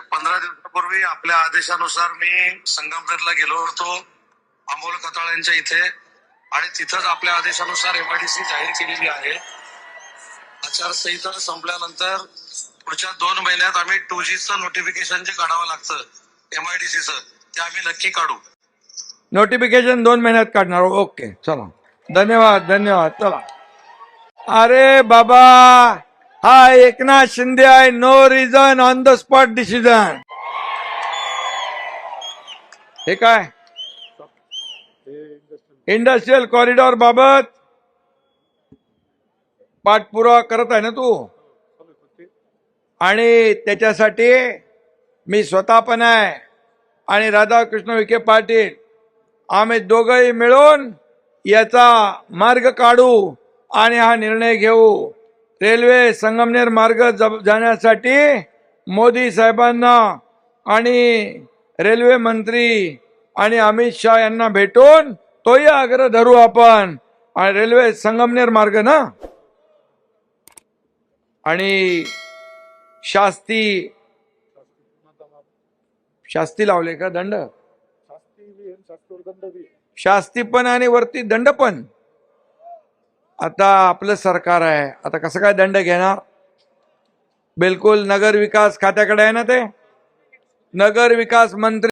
पंधरा दिवसापूर्वी आपल्या आदेशानुसार मी संगमनेरला गेलो होतो अमोल कताळ यांच्या इथे. आणि तिथंच आपल्या आदेशानुसार एमआयडीसी जाहीर केलेली आहे. आचारसंहिता संपल्यानंतर पुढच्या दोन महिन्यात आम्ही टू जीचं नोटिफिकेशन जे काढावं लागतं एमआयडीसीचं ते आम्ही नक्की काढू. नोटिफिकेशन दोन महिन्यात काढणार. ओके चला. धन्यवाद धन्यवाद. चला. अरे बाबा! हा एकनाथ शिंदे आहे no reason on the spot decision. हे काय? इंडस्ट्रियल कॉरिडॉर बाबत पाठपुरावा करत आहे ना तू? आणि त्याच्यासाठी मी स्वतः पण आहे. आणि राधाकृष्ण विखे पाटील आम्ही दोघंही मिळून याचा मार्ग काढू आणि हा निर्णय घेऊ. रेल्वे संगमनेर मार्ग जाण्यासाठी मोदी साहेबांना आणि रेल्वे मंत्री आणि अमित शहा यांना भेटून तोही आग्रह धरू आपण. आणि रेल्वे संगमनेर मार्ग ना? आणि शास्ती शास्ती लावले का दंड? शास्ती पण आणि वरती दंड पण. आता आपलं सरकार आहे. आता कसं काय दंड घेणार? बिलकुल नगर विकास खात्याकडे आहे ना ते? नगर विकास मंत्री